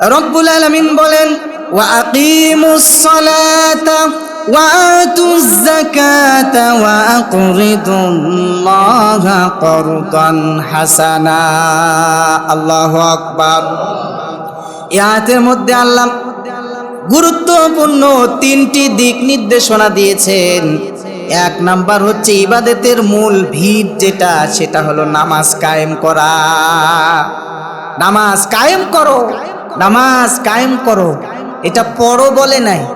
রব্বুল আলামিন বলেন হাসানা। আল্লাহু আকবার। এই আয়াতের মধ্যে আল্লাহ গুরুত্বপূর্ণ তিনটি দিক নির্দেশনা দিয়েছেন। এক নাম্বার হচ্ছে ইবাদতের মূল ভিত যেটা, সেটা হলো নামাজ কায়েম করা। নামাজ কায়েম করো। নামাজ কায়েম করো। এটা পড়ো বলে নাই।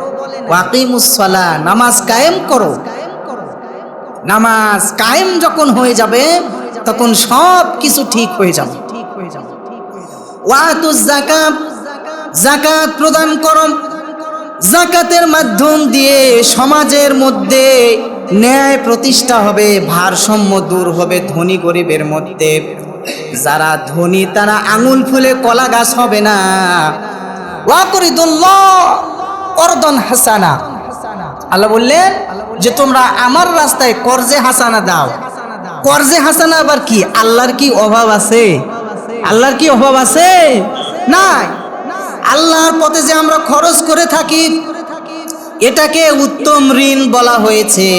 ওয়াকিমুসলা নামাজ কায়েম করো। নামাজ কায়েম যখন হয়ে যাবে, তখন সব কিছু ঠিক হয়ে যাবে। জাকাত জাকাত প্রদান করো। জাকাতের মাধ্যম দিয়ে সমাজের মধ্যে ন্যায় প্রতিষ্ঠা হবে, ভারসাম্য দূর হবে ধনী গরিবের মধ্যে। যারা ধনী, তারা আঙুল ফুলে কলা গাছ হবে না। করদন হাসানা। আল্লাহ বললেন যে, তোমরা আমার রাস্তায় কর্জে হাসানা দাও। কর্জে হাসানা আবার কি? আল্লাহর কি অভাব আছে? আল্লাহর কি অভাব আছে? নাই। আল্লাহর পথে যে আমরা খরচ করে থাকি, এটাকে উত্তম ঋণ বলা হয়েছে।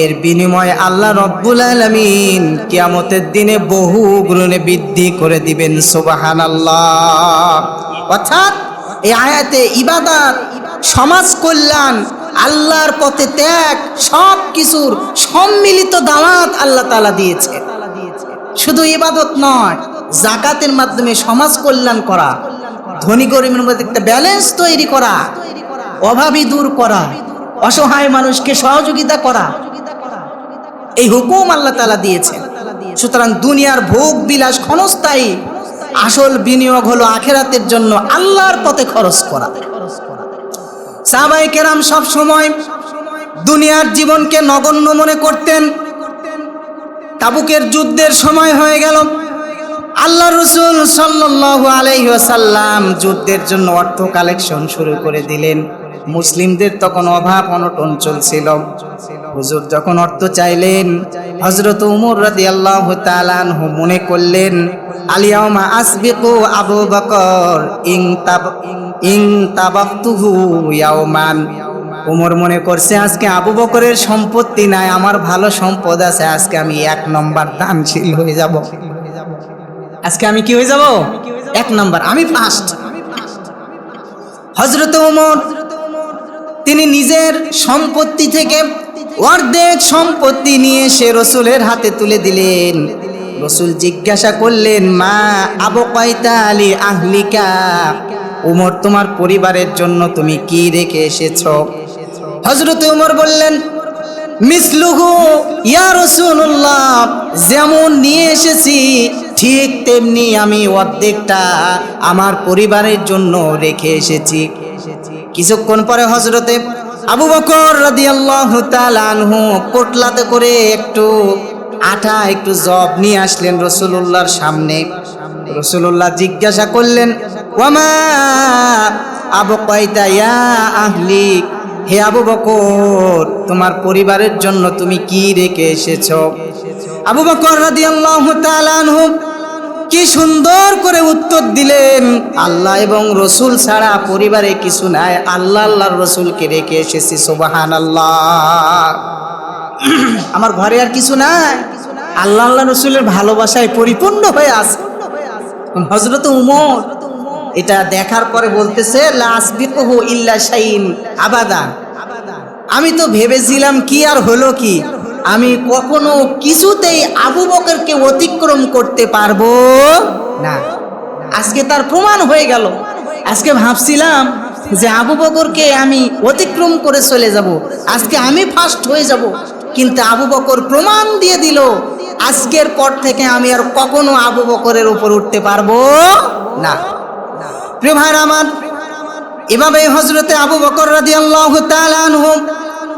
এর বিনিময়ে আল্লাহ রব্বুল আলমিন কিয়ামতের দিনে বহু গুণে বৃদ্ধি করে দিবেন সোবাহান আল্লাহ অর্থাৎ এই আয়াতে ইবাদত, সমাজ কল্যাণ, আল্লাহর পথে ত্যাগ, সব কিছুর সম্মিলিত দাওয়াত আল্লাহ তালা দিয়েছে। শুধু ইবাদত নয় জাকাতের মাধ্যমে সমাজ কল্যাণ করা, ধনী গরিবের মধ্যে একটা ব্যালেন্স তৈরি করা, অভাবী দূর করা, অসহায় মানুষকে সহযোগিতা করা এই হুকুম আল্লাহ তালা দিয়েছেন। সুতরাং দুনিয়ার ভোগ বিলাস ক্ষণস্থায়ী আসল বিনিয়োগ হলো আখেরাতের জন্য আল্লাহর পথে খরচ করা। সাহাবাই কেরাম সব সময় দুনিয়ার জীবনকে নগণ্য মনে করতেন। তাবুকের যুদ্ধের সময় হয়ে গেল। আল্লাহ রসুল সাল্লাহ আলাইসাল্লাম যুদ্ধের জন্য অর্থ কালেকশন শুরু করে দিলেন। মুসলিমদের তখন অভাব অনটন চলছিল। হুজুর যখন অর্থ চাইলেন হজরত উমর রাদি আল্লাহ তালানহু মনে করলেন আলিয়ামা আসবিকু আবু বকর, ইং তাব, ইং তাবাক্তুহু ইয়াওমান উমর মনে করছে, আজকে আবু বকরের সম্পত্তি নাই, আমার ভালো সম্পদ আছে, আজকে আমি এক নম্বর দানশীল হয়ে যাব। আজকে আমি কি হয়ে যাব? এক নম্বর, আমি ফার্স্ট হজরত উমর, তিনি নিজের সম্পত্তি থেকে অর্ধেক সম্পত্তি নিয়ে সে রসুলের হাতে তুলে দিলেন। রসুল জিজ্ঞাসা করলেন, মা আবু কয়তা আলী আহলিকা, উমর তোমার পরিবারের জন্য তুমি কি রেখে এসেছ? হজরত উমর বললেন, মিসলুহু, ইয়া রসুল্লাহ যেমন নিয়ে এসেছি, ঠিক তেমনি আমি অর্ধেকটা আমার পরিবারের জন্য রেখে এসেছি। কিছুক্ষণ পরে হজরতে আবু বকর রাদিয়াল্লাহু তাআলা আনহু পোটলাতে করে একটু আটা, একটু জব নিয়ে আসলেন রসুলুল্লাহর সামনে। রসুলুল্লাহ জিজ্ঞাসা করলেন, ওয়ামা আবু কয়তা ইয়া আহলি? হে আবু বকর, তোমার পরিবারের জন্য তুমি কি রেখে এসেছ? আবু বকর রাদিয়াল্লাহু তাআলা আনহু কি সুন্দর করে উত্তর দিলেন। আল্লাহ এবং রসুল ছাড়া পরিবারে কিছু নাই। আল্লাহ আল্লাহর রসুলকে রেখে এসেছি সোবাহান আল্লাহ আমার ঘরে আর কিছু নাই। আল্লাহ আল্লাহ রসুলের ভালোবাসায় পরিপূর্ণ হয়ে আছে। হজরত উমর? এটা দেখার পরে বলতেছে আবাদা। আমি তো ভেবেছিলাম কি আর হলো কি। আমি কখনো কিছুতেই আবু বকরকে অতিক্রম করতে পারব না। আজকে তার প্রমাণ হয়ে গেল। আজকে ভাবছিলাম যে আবু বকরকে আমি অতিক্রম করে চলে যাব। আজকে আমি ফার্স্ট হয়ে যাব। কিন্তু আবু বকর প্রমাণ দিয়ে দিল, আজকের পর থেকে আমি আর কখনো আবু বকরের উপর উঠতে পারব না। প্রিয় ভাই আমার এভাবে হজরতে আবু বকর রাদি আল্লাহ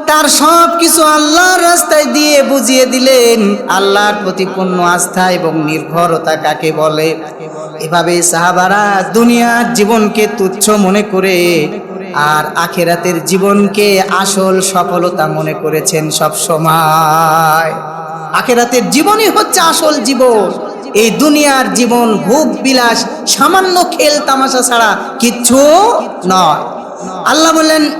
তার সব কিছু আল্লাহর রাস্তায় দিয়ে বুঝিয়ে দিলেন। আল্লাহর প্রতি পূর্ণ আস্থা এবং নির্ভরতা কাকে বলে? এভাবে সাহাবারা দুনিয়ার জীবনকে তুচ্ছ মনে করে আর আখেরাতের জীবনকে আসল সফলতা মনে করেছেন সব সময়। আখেরাতের জীবনই হচ্ছে আসল জীবন। এই দুনিয়ার জীবন ভোগ বিলাস, সামান্য খেল তামাশা ছাড়া কিচ্ছু নয়। আল্লাহ বললেন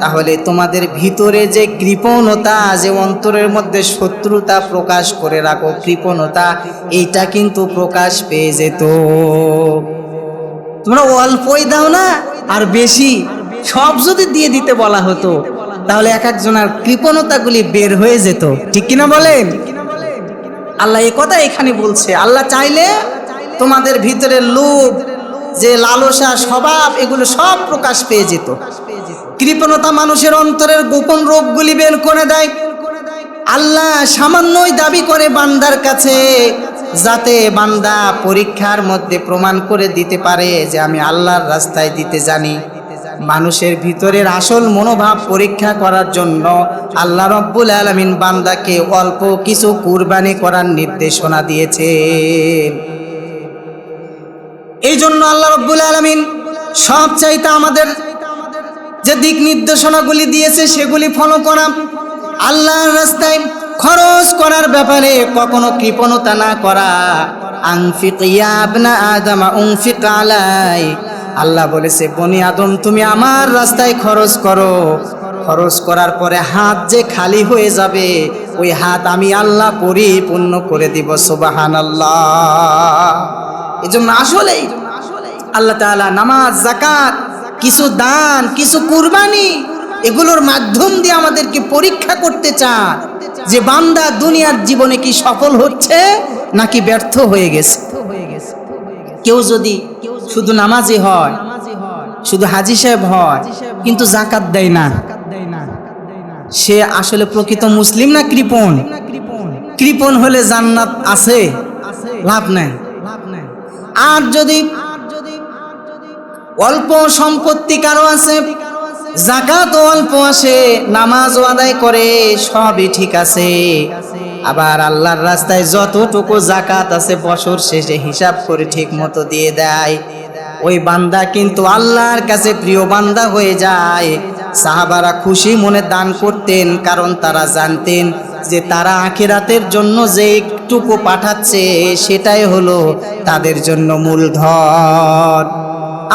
তাহলে তোমাদের ভিতরে যে কৃপণতা, যে অন্তরের মধ্যে শত্রুতা প্রকাশ করে রাখো, কৃপণতা, এইটা কিন্তু প্রকাশ পেয়ে যেত। তোমরা অল্পই দাও না, আর বেশি। সব যদি দিয়ে দিতে বলা হতো, তাহলে এক একজনের কৃপণতাগুলি বের হয়ে যেত। ঠিক কিনা বলেন? আল্লাহ এ কথা এখানে বলছে, আল্লাহ চাইলে তোমাদের ভিতরে লোভ, যে লালসা স্বভাব, এগুলো সব প্রকাশ পেয়ে যেত। কৃপণতা মানুষের অন্তরের গোপন রোগগুলি বের করে দেয়। আল্লাহ সামান্যই দাবি করে বান্দার কাছে, যাতে বান্দা পরীক্ষার মধ্যে প্রমাণ করে দিতে পারে যে আমি আল্লাহর রাস্তায় দিতে জানি। মানুষের ভিতরের আসল মনোভাব পরীক্ষা করার জন্য আল্লাহ রব্বুল আলমিন বান্দাকে অল্প কিছু কুরবানি করার নির্দেশনা দিয়েছে এই জন্য আল্লাহ রব্বুল আলমিন সব চাইতে আমাদের যে দিক নির্দেশনাগুলি দিয়েছে সেগুলি ফলো করা, আল্লাহর রাস্তায় খরচ করার ব্যাপারে কখনো কৃপণতা না করা। আল্লাহ বলেছে, বনি আদম, তুমি আমার রাস্তায় খরচ করো। খরচ করার পরে হাত যে খালি হয়ে যাবে, ওই হাত আমি আল্লাহ পরিপূর্ণ করে দিব সুবাহান আল্লাহ এই জন্য আসলেই আল্লাহ তাআলা নামাজ জাকাত কিছু দান, কিছু কুরবানি, এগুলোর মাধ্যম দিয়ে আমাদেরকে পরীক্ষা করতে চান যে বান্দা দুনিয়ার জীবনে কি সফল হচ্ছে নাকি ব্যর্থ হয়ে গেছে। কেউ যদি শুধু নামাজি হয়, শুধু হাজি সাহেব হয়, কিন্তু জাকাত দেয় না। সে আসলে প্রকৃত মুসলিম না কৃপণ? কৃপণ হলে জান্নাত আছে, লাভ নাই। আর যদি অল্প সম্পত্তি কারও আছে জাকাত অল্প আসে নামাজও আদায় করে, সবই ঠিক আছে। আবার আল্লাহর রাস্তায় যতটুকু জাকাত আছে, বছর শেষে হিসাব করে ঠিক মতো দিয়ে দেয়। ওই বান্দা কিন্তু আল্লাহর কাছে প্রিয় বান্দা হয়ে যায়। সাহাবারা খুশি মনে দান করতেন, কারণ তারা জানতেন যে তারা আখিরাতের জন্য যে একটুকু পাঠাচ্ছে, সেটাই হলো তাদের জন্য মূলধন।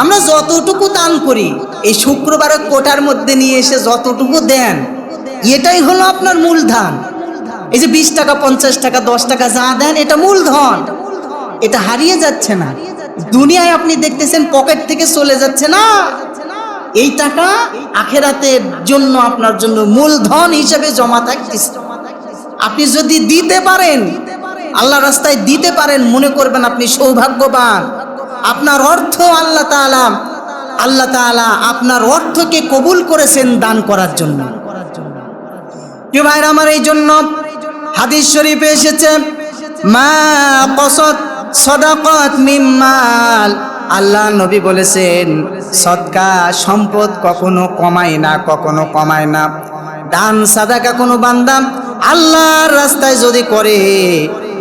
আমরা যতটুকু দান করি, এই শুক্রবারের কোটার মধ্যে নিয়ে এসে যতটুকু দেন, এটাই হলো আপনার মূলধন এই যে বিশ টাকা, পঞ্চাশ টাকা, দশ টাকা যা দেন, এটা মূলধন এটা হারিয়ে যাচ্ছে না। দুনিয়ায় আপনি দেখতেছেন পকেট থেকে চলে যাচ্ছে না। এই টাকা আখেরাতের জন্য আপনার জন্য মূলধন হিসেবে জমা থাকতেছে। আপনি যদি দিতে পারেন, আল্লাহ রাস্তায় দিতে পারেন, মনে করবেন আপনি সৌভাগ্যবান। আপনার অর্থ আল্লাহ তাআলা আল্লাহ তাআলা আপনার অর্থকে কবুল করেছেন দান করার জন্য। প্রিয় ভাইরা আমার এই জন্য হাদিস শরীফে এসেছে, মা আল্লাহ নবী বলেছেন সৎকা সম্পদ কখনো কমায় না, কখনো কমায় না। দান, সাদাকা কোনো বান্দা আল্লাহর রাস্তায় যদি করে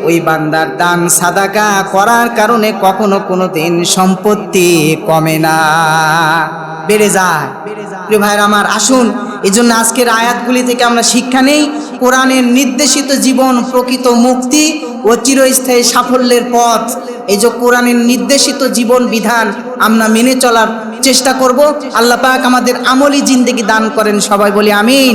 ওই বান্দার দান সাদাকা করার কারণে কখনো কোনো দিন সম্পত্তি কমে না। বেড়ে যায়। প্রিয় ভাইয়ের আমার, আসুন এই জন্য আজকের আয়াতগুলি থেকে আমরা শিক্ষা নেই। কোরআনের নির্দেশিত জীবন, প্রকৃত মুক্তি ও চিরস্থায়ী সাফল্যের পথ। এই যে কোরআনের নির্দেশিত জীবন বিধান আমরা মেনে চলার চেষ্টা করব। আল্লাহ পাক আমাদের আমলি জিন্দেগি দান করেন। সবাই বলি আমিন।